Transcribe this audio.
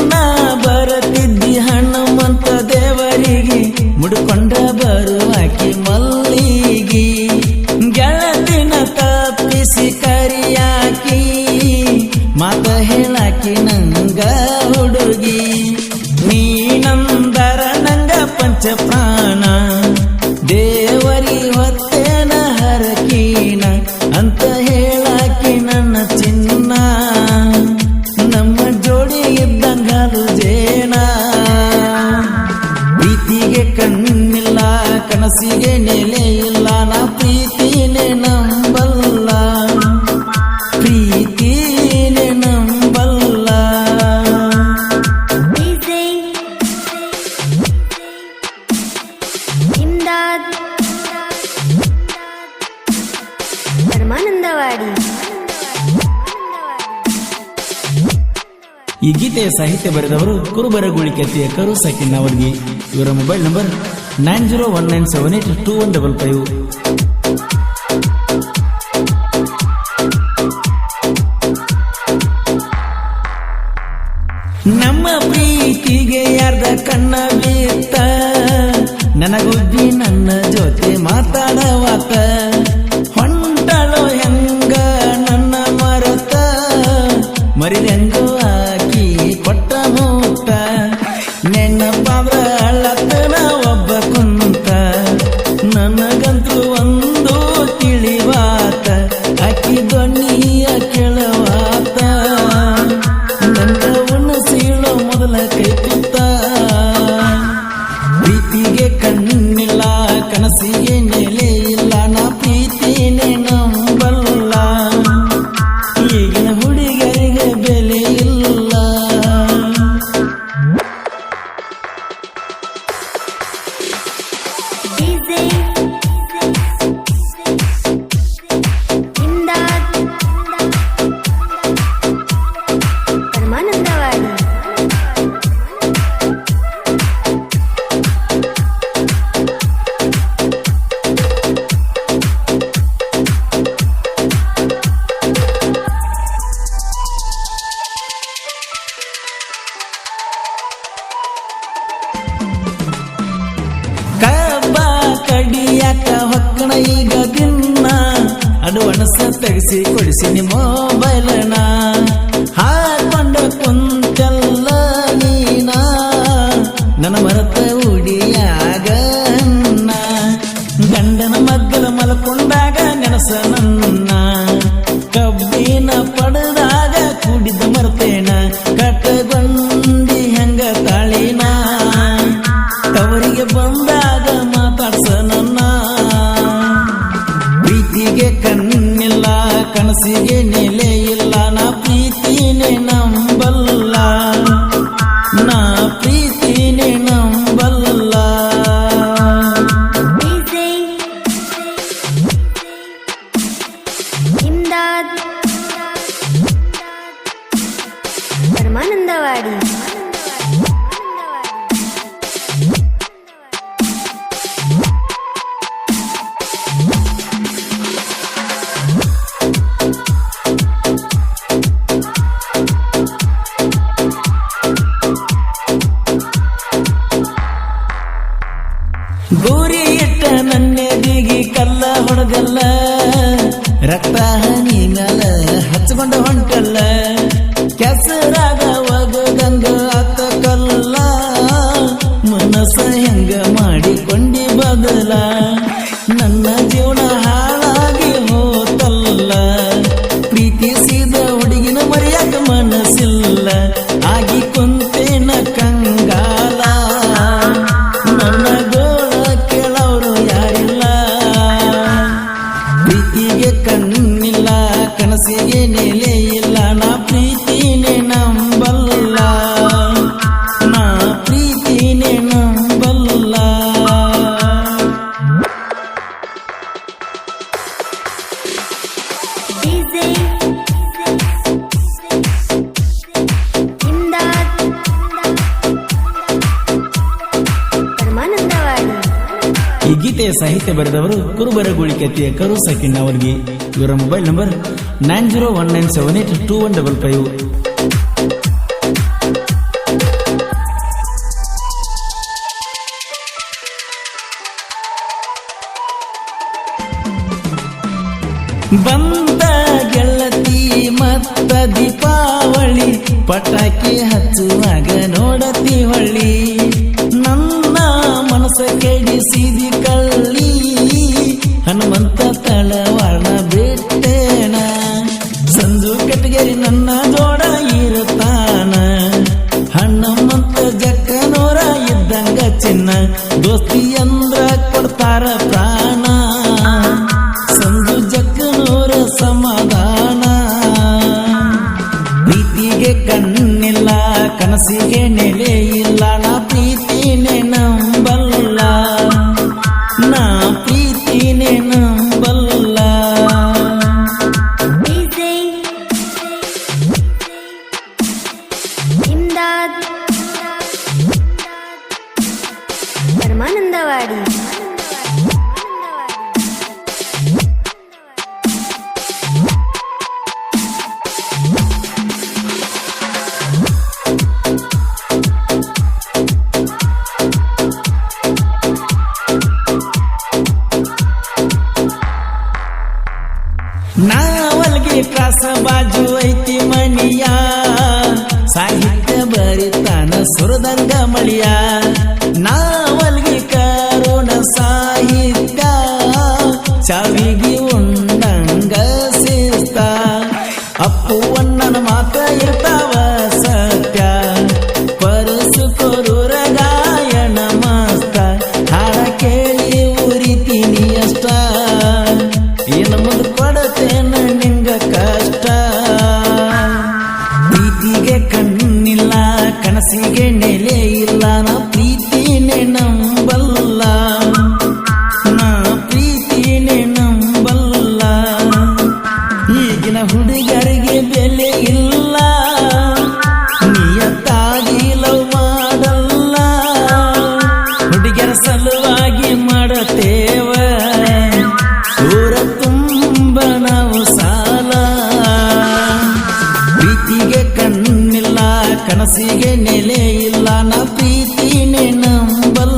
ದಿನ ಬರತಿದ್ದಿ ಹನುಮಂತ ದೇವರಿಗೆ. ಮುಡ್ಕೊಂಡ ಬರುವಾಕಿ ಮಲ್ಲಿಗಿ. ಗೆಳತಿನ ತಪ್ಪಿಸಿ ಕರಿಯಾಕಿ. ಮಾತ ಹೇಳಾಕಿ ನಂಗ ಹುಡುಗಿ. ನೀನಂದರ ನಂಗ ಪಂಚ ಕನಸಿಗೆ ನೆಲೆ ಇಲ್ಲ ನಾ ಪ್ರೀತಿನೇ ನಂಬಲ್ಲ. ಪ್ರೀತಿನೇ ನಂಬಲ್ಲ. ಪರಮಾನಂದವಾಡಿ ಈ ಗೀತೆಯ ಸಾಹಿತ್ಯ ಬರೆದವರು ಕುರುಬರಗುಳಿ ಕೆತ್ತಿಯ ಕರು ಸಕಿನ್ ಅವರಿಗೆ. ಇವರ mobile number nine zero one nine seven eight two one double five. ನಮ್ಮ ಪ್ರೀತಿಗೆ ಯಾರ್ದ ಕಣ್ಣ ಬೀತ ನನಗುದ್ದಿ ನನ್ನ ಜೊತೆ ಮಾತಾಡವಾತ. ಹೊಂಟಳು ಹೆಂಗ ನನ್ನ ಮರತ. ಮರಿದೆಂಗೋ easy. ಅಡ್ವಾನ್ಸ್ ತೆಗೆಸಿ ಕೊಡಿಸಿನಿ ಮೊಬೈಲ್ನ মন্দবাড়ি ಗೋರಿ ಎಟ್ಟ ನನ್ನೆ ಬೀಗಿ ಕಲ್ಲ ಹೊಡೆದಲ್ಲ ರಕ್ತ ಹನಿ ಮೇಲೆ ಹಚ್ಕೊಂಡು ಹೊಂಟಲ್ಲ ಮಾಡಿಕೊಂಡಿ ಬದಲ, ನನ್ನ ಜೀವನ ಹಾಳಾಗಿ ಹೋತಲ್ಲ. ಪ್ರೀತಿಸಿದ ಹುಡುಗಿನ ಮರೆಯಾಕ ಮನಸ್ಸಿಲ್ಲ, ಆಗಿ ಕುಂತೇನ ಕಂಗಾಲ. ನನ್ನ ಗೋಳ ಯಾರಿಲ್ಲ. ಪ್ರೀತಿಗೆ ಕಣ್ಣಿಲ್ಲ, ಕನಸಿಗೆ ನೆಲೆ ಈ ಗೀತೆಯ ಸಾಹಿತ್ಯ ಬರೆದವರು ಕುರುಬರ ಕತ್ತಿಯ ಕರು ಸಕಿನ್ ಅವರಿಗೆ. ಇವರ mobile number nine zero one nine seven eight two one double five. ಬಂದ ದೀಪಾವಳಿ, ಪಟಾಕಿ ಹಚ್ಚುವಾಗ ನೋಡತಿ ಹೊಳ್ಳಿ. ನನ್ನ ಮನಸ್ಸ ಕೆಡಿಸಿದಿ ಕಳ್ಳಿ. ಹನುಮಂತ ತಳವಾಣ ಬಿಟ್ಟೇನ. ಸಂಜು ಕಟ್ಟಿಗೆರಿ ನನ್ನ ಜೋಡ ಇರುತ್ತಾನ. ಹನುಮಂತ ಜಕ್ಕನೋರ ಇದ್ದಂಗ ಚಿನ್ನ ದೋಸ್ತಿ ಅಂದ್ರ ಕೊಡ್ತಾರ ನಾವಲ್ಗೆ ಕಾಸ ಬಾಜು ಐತಿ ಮನಿಯ ಸಾಹಿತ್ಯ ಬರಿತಾನ ಸುರದಂಗ ಮಳಿಯ. ನಾವಲ್ಗೆ ಕರೋಣ ಸಾಹಿತ್ಯ. ಚಾವಿಗೆ ಉಂಡಂಗ ಶಿಸ್ತ ಅಪ್ಪು ಅಣ್ಣನ ಮಾತ್ರ ಇರ್ತಾವ. ಕನಸಿಗೆ